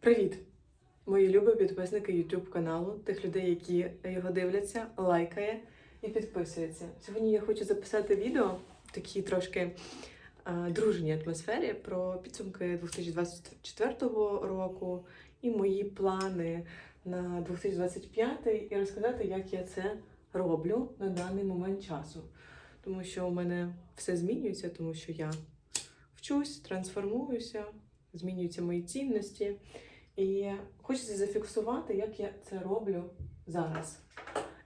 Привіт! Мої любі підписники YouTube каналу, тих людей, які його дивляться, лайкає і підписується. Сьогодні я хочу записати відео в такій трошки е, дружній атмосфері про підсумки 2024 року і мої плани на 2025 і розказати, як я це роблю на даний момент часу. Тому що у мене все змінюється, тому що я вчусь, трансформуюся, змінюються мої цінності. І хочеться зафіксувати, як я це роблю зараз.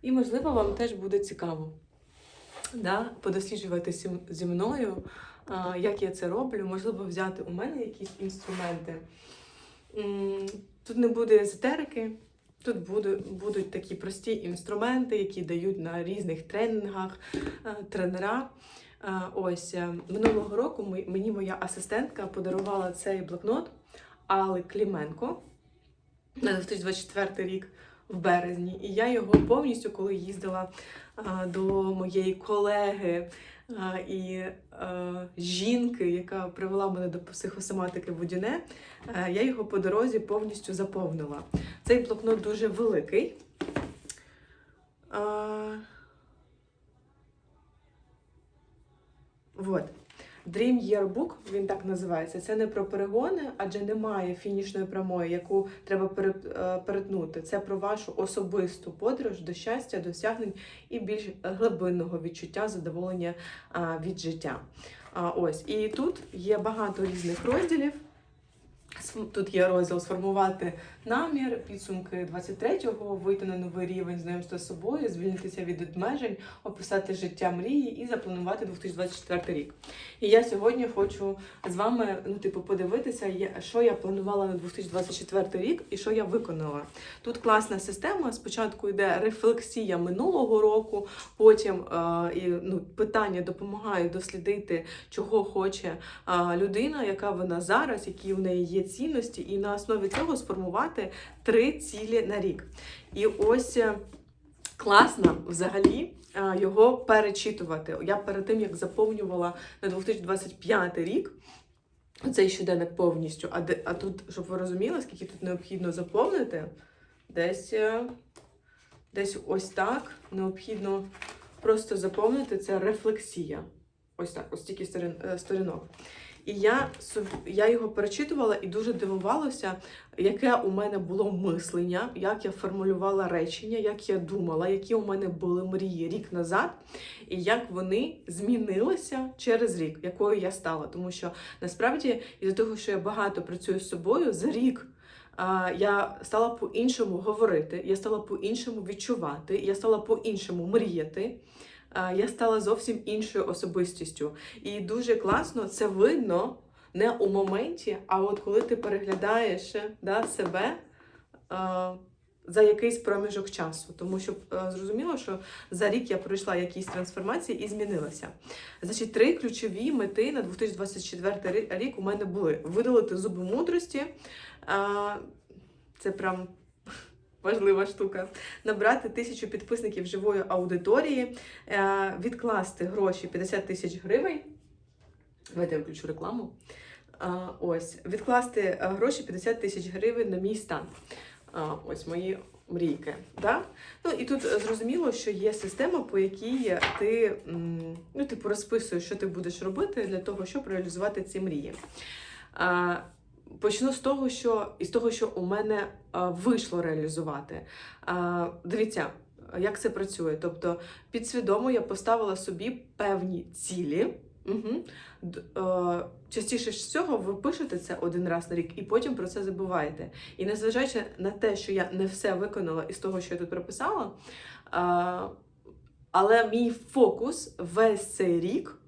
І, можливо, вам теж буде цікаво да? подосліджувати зі мною, як я це роблю, можливо, взяти у мене якісь інструменти. Тут не буде езотерики, тут будуть такі прості інструменти, які дають на різних тренінгах е, тренера. Е, Ось е, минулого року мені моя асистентка подарувала цей блокнот. Алли Кліменко на 2024 рік в березні. І я його повністю, коли їздила до моєї колеги і жінки, яка привела мене до психосоматики Водяне, а, я його по дорозі повністю заповнила. Цей блокнот дуже великий. А. Dream Yearbook, він так називається. Це не про перегони, адже немає фінішної прямої, яку треба е, перетнути. Це про вашу особисту подорож до щастя, досягнень і більш глибинного відчуття задоволення від життя. А, ось і тут є багато різних розділів. Тут є розділ сформувати намір, підсумки 23-го, вийти на новий рівень знайомства з собою, звільнитися від обмежень, описати життя мрії і запланувати 2024 рік. І я сьогодні хочу з вами ну, типу, подивитися, що я планувала на 2024 рік і що я виконала. Тут класна система. Спочатку йде рефлексія минулого року, потім е, і, ну, питання допомагають дослідити, чого хоче людина, яка вона зараз, які в неї є цінності, і на основі цього сформувати три цілі на рік. І ось. е, Класно взагалі е, його перечитувати. Я перед тим як заповнювала на 2025 рік цей щоденник повністю. А, де, а тут, щоб ви розуміли, скільки тут необхідно заповнити, десь, е, десь ось так необхідно просто заповнити це рефлексія. Ось так, ось стільки сторін, сторінок. І я, я його перечитувала і дуже дивувалася, яке у мене було мислення, як я формулювала речення, як я думала, які у мене були мрії рік назад, і як вони змінилися через рік, якою я стала. Тому що насправді, із-за того, що я багато працюю з собою, за рік я стала по-іншому говорити, я стала по-іншому відчувати, я стала по-іншому мріяти. Я стала зовсім іншою особистістю. І дуже класно це видно не у моменті, а от коли ти переглядаєш да, себе за якийсь проміжок часу. Тому що е, зрозуміло, що за рік я пройшла якісь трансформації і змінилася. Значить, три ключові мети на 2024 рі- рік у мене були: видалити зуби мудрості. А, це прям. Важлива штука. Набрати тисячу підписників живої аудиторії, е, відкласти гроші 50 тисяч гривень. Давайте я включу рекламу. Ось, відкласти е, гроші 50 тисяч гривень на мій стан. Ось мої мрійки. Да? Ну і тут е, зрозуміло, що є система, по якій ти ну, типу, розписуєш, що ти будеш робити для того, щоб реалізувати ці мрії. Почну з того, що із того, що у мене вийшло реалізувати. Дивіться, як це працює. Тобто, підсвідомо я поставила собі певні цілі. Угу. Частіше всього ви пишете це один раз на рік і потім про це забуваєте. І незважаючи на те, що я не все виконала із того, що я тут прописала, але мій фокус весь цей рік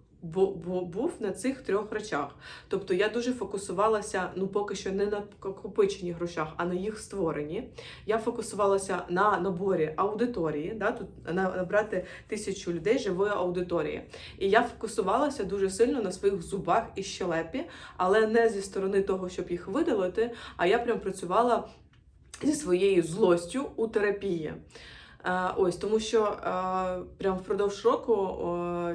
був на цих трьох речах. Тобто я дуже фокусувалася, ну поки що не на накопиченні грошах, а на їх створенні. Я фокусувалася на наборі аудиторії, да, тут на- набрати тисячу людей живої аудиторії. І я фокусувалася дуже сильно на своїх зубах і щелепі, але не зі сторони того, щоб їх видалити, а я прям працювала зі своєю злостю у терапії. Е, Ось тому, що е, прям впродовж року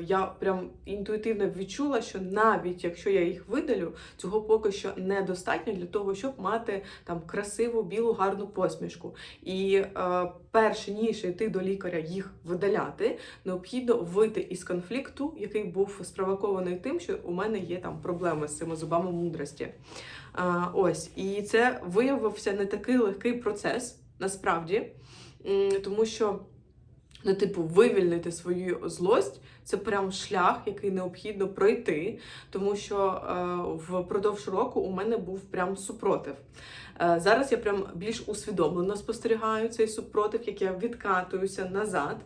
я прям інтуїтивно відчула, що навіть якщо я їх видалю, цього поки що недостатньо для того, щоб мати там красиву білу гарну посмішку. І е, перш ніж йти до лікаря їх видаляти, необхідно вийти із конфлікту, який був спровокований тим, що у мене є там проблеми з цими зубами мудрості. Ось, і це виявився не такий легкий процес, насправді, тому що, ну, типу, вивільнити свою злость це прям шлях, який необхідно пройти, тому що е, впродовж року у мене був прям супротив. Е, зараз я прям більш усвідомлено спостерігаю цей супротив, як я відкатуюся назад.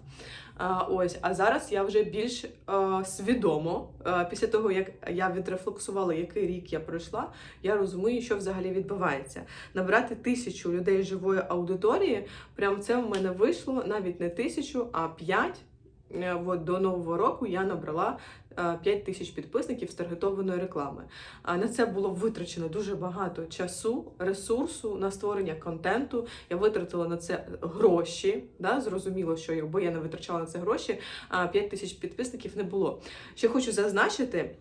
Ось, а зараз я вже більш е, свідомо, е, після того як я відрефлексувала, який рік я пройшла, я розумію, що взагалі відбувається. Набрати тисячу людей живої аудиторії, прям це в мене вийшло навіть не тисячу, а п'ять. Е, От до нового року я набрала 5 тисяч підписників з таргетованої реклами. А на це було витрачено дуже багато часу, ресурсу на створення контенту. Я витратила на це гроші. Да? Зрозуміло, що якби я не витрачала на це гроші, а 5 тисяч підписників не було. Ще хочу зазначити,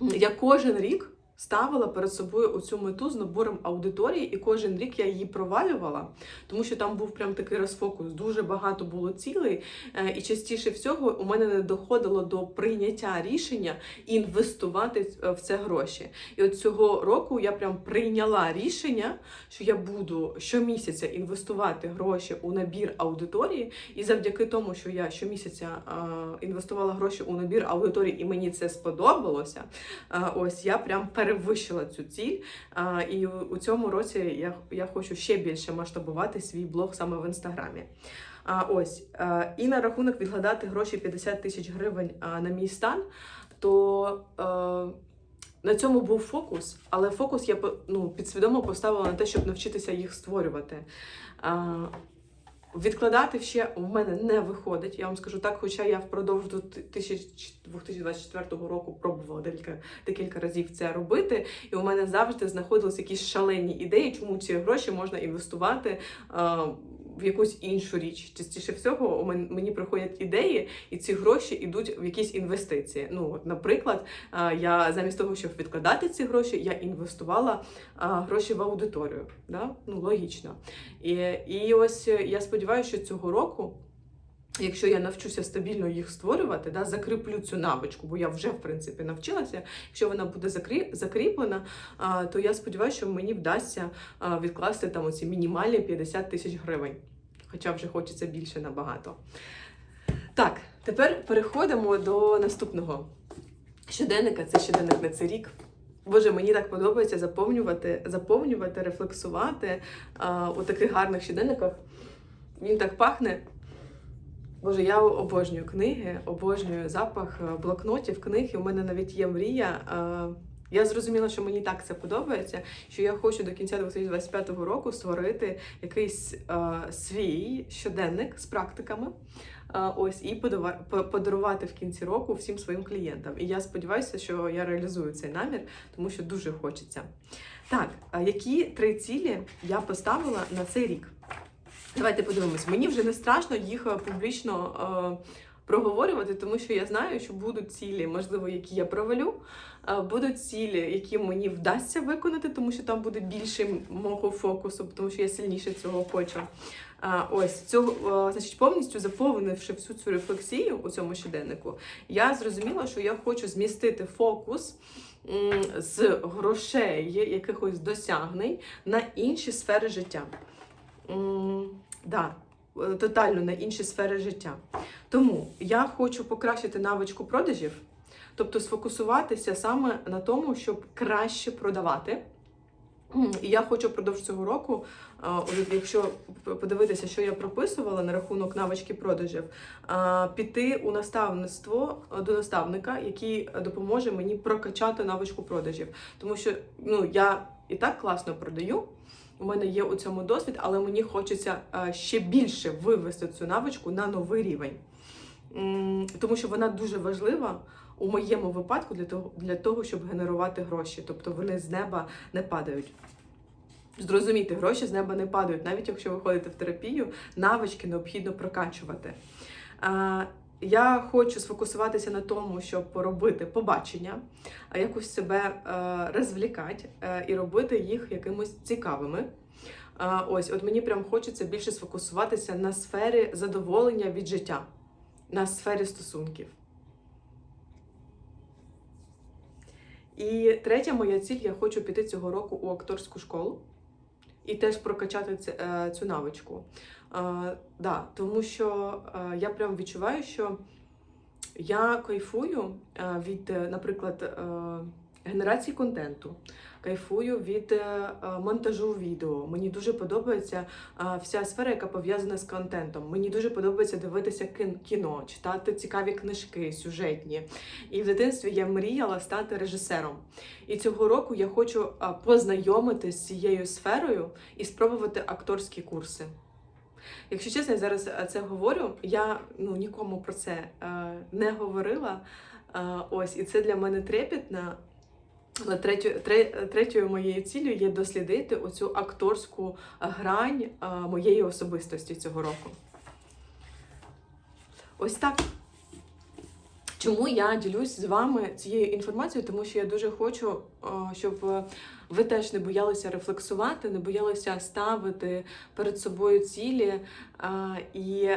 я кожен рік. Ставила перед собою оцю мету з набором аудиторії, і кожен рік я її провалювала, тому що там був прям такий розфокус. Дуже багато було цілей, е, і частіше всього у мене не доходило до прийняття рішення інвестувати е, в це гроші. І от цього року я прям прийняла рішення, що я буду щомісяця інвестувати гроші у набір аудиторії, і завдяки тому, що я щомісяця е, інвестувала гроші у набір аудиторії, і мені це сподобалося. Ось я прям перевищила цю ціль. І у- цьому році я, я хочу ще більше масштабувати свій блог саме в інстаграмі. А, ось е, і на рахунок відгадати гроші 50 тисяч гривень на мій стан, то е, на цьому був фокус, але фокус я ну, підсвідомо поставила на те, щоб навчитися їх створювати. Відкладати ще в мене не виходить. Я вам скажу так, хоча я впродовж до 2024 року пробувала декілька, декілька разів це робити, і у мене завжди знаходились якісь шалені ідеї, чому ці гроші можна інвестувати в якусь іншу річ. Частіше всього, у мені приходять ідеї, і ці гроші йдуть в якісь інвестиції. Ну, от, наприклад, я замість того, щоб відкладати ці гроші, я інвестувала гроші в аудиторію. Да? Ну, логічно. І, і ось е, я сподіваюся, що цього року. Якщо я навчуся стабільно їх створювати, да, закріплю цю навичку, бо я вже в принципі навчилася. Якщо вона буде закрі- закріплена, то я сподіваюся, що мені вдасться відкласти там оці мінімальні 50 тисяч гривень. Хоча вже хочеться більше набагато. Так, тепер переходимо до наступного щоденника. Це щоденник на цей рік. Боже, мені так подобається заповнювати, заповнювати, рефлексувати а, у таких гарних щоденниках. Він так пахне. Боже, я обожнюю книги, обожнюю запах е, блокнотів, книг. І у мене навіть є мрія. е, Я зрозуміла, що мені так це подобається, що я хочу до кінця 2025 року створити якийсь е, свій щоденник з практиками. Ось і подарувати в кінці року всім своїм клієнтам. І я сподіваюся, що я реалізую цей намір, тому що дуже хочеться. Так, які три цілі я поставила на цей рік? Давайте подивимось. Мені вже не страшно їх е, публічно е, проговорювати, тому що я знаю, що будуть цілі, можливо, які я провалю. е, Будуть цілі, які мені вдасться виконати, тому що там буде більше мого фокусу, тому що я сильніше цього хочу. А, Ось цього, е, значить, повністю заповнивши всю цю рефлексію у цьому щоденнику, я зрозуміла, що я хочу змістити фокус з грошей, якихось досягнень на інші сфери життя. Да, е, тотально на інші сфери життя. Тому я хочу покращити навичку продажів, тобто сфокусуватися саме на тому, щоб краще продавати. І я хочу впродовж цього року, е, якщо подивитися, що я прописувала на рахунок навички продажів, е, піти у наставництво до наставника, який допоможе мені прокачати навичку продажів. Тому що ну, я і так класно продаю. У мене є у цьому досвід, але мені хочеться е, ще більше вивести цю навичку на новий рівень. Тому що вона дуже важлива у моєму випадку для того, для того, щоб генерувати гроші. Тобто вони з неба не падають. Зрозумійте, гроші з неба не падають, навіть якщо ви ходите в терапію, навички необхідно прокачувати. Я хочу сфокусуватися на тому, щоб робити побачення, якось себе е, розвлікати е, і робити їх якимось цікавими. Е, Ось, от мені прям хочеться більше сфокусуватися на сфері задоволення від життя, на сфері стосунків. І третя моя ціль, я хочу піти цього року у акторську школу і теж прокачати е, цю навичку. Е, да, тому що е, я прям відчуваю, що я кайфую від, наприклад, генерації контенту, кайфую від е, е, монтажу відео. Мені дуже подобається е, вся сфера, яка пов'язана з контентом. Мені дуже подобається дивитися кін- кіно, читати цікаві книжки, сюжетні. І в дитинстві я мріяла стати режисером. І цього року я хочу познайомитися з цією сферою і спробувати акторські курси. Якщо чесно, я зараз це говорю, я ну, нікому про це не говорила. Ось, і це для мене трепетно. Але третю, третьою моєю цілею є дослідити оцю акторську грань е, моєї особистості цього року. Ось так. Чому я ділюсь з вами цією інформацією? Тому що я дуже хочу, е, щоб е, ви теж не боялися рефлексувати, не боялися ставити перед собою цілі е, і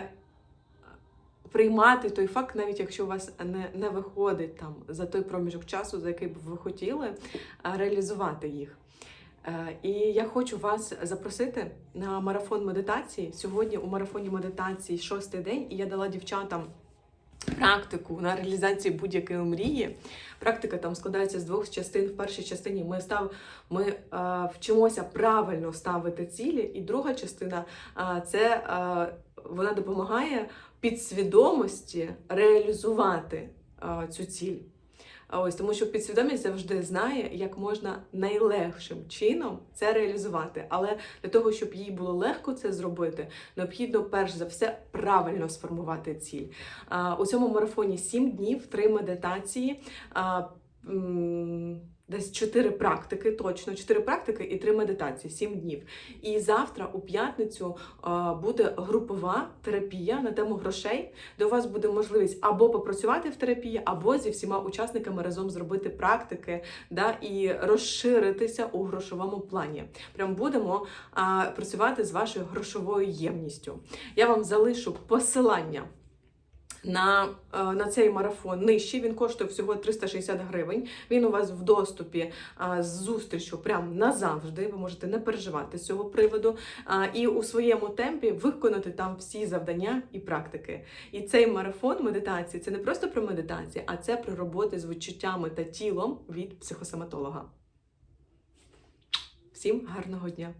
приймати той факт, навіть якщо у вас не, не виходить там за той проміжок часу, за який б ви хотіли, реалізувати їх. Е, І я хочу вас запросити на марафон медитації. Сьогодні у марафоні медитації шостий день, і я дала дівчатам практику на реалізацію будь-якої мрії. Практика там складається з двох частин. В першій частині ми став, ми е, вчимося правильно ставити цілі, і друга частина е, це е, вона допомагає підсвідомості реалізувати цю ціль. Ось тому, що підсвідомість завжди знає, як можна найлегшим чином це реалізувати. Але для того, щоб їй було легко це зробити, необхідно перш за все правильно сформувати ціль. У цьому марафоні 7 днів, 3 медитації. Десь чотири практики, точно чотири практики і три медитації, сім днів. І завтра, у п'ятницю, буде групова терапія на тему грошей, у вас буде можливість або попрацювати в терапії, або зі всіма учасниками разом зробити практики да, і розширитися у грошовому плані. Прям будемо а, працювати з вашою грошовою ємністю. Я вам залишу посилання. На, е, на цей марафон нижчий, він коштує всього 360 гривень. Він у вас в доступі з зустрічю прям назавжди. Ви можете не переживати з цього приводу. І у своєму темпі виконати там всі завдання і практики. І цей марафон медитації це не просто про медитацію, а це про роботи з відчуттями та тілом від психосоматолога. Всім гарного дня!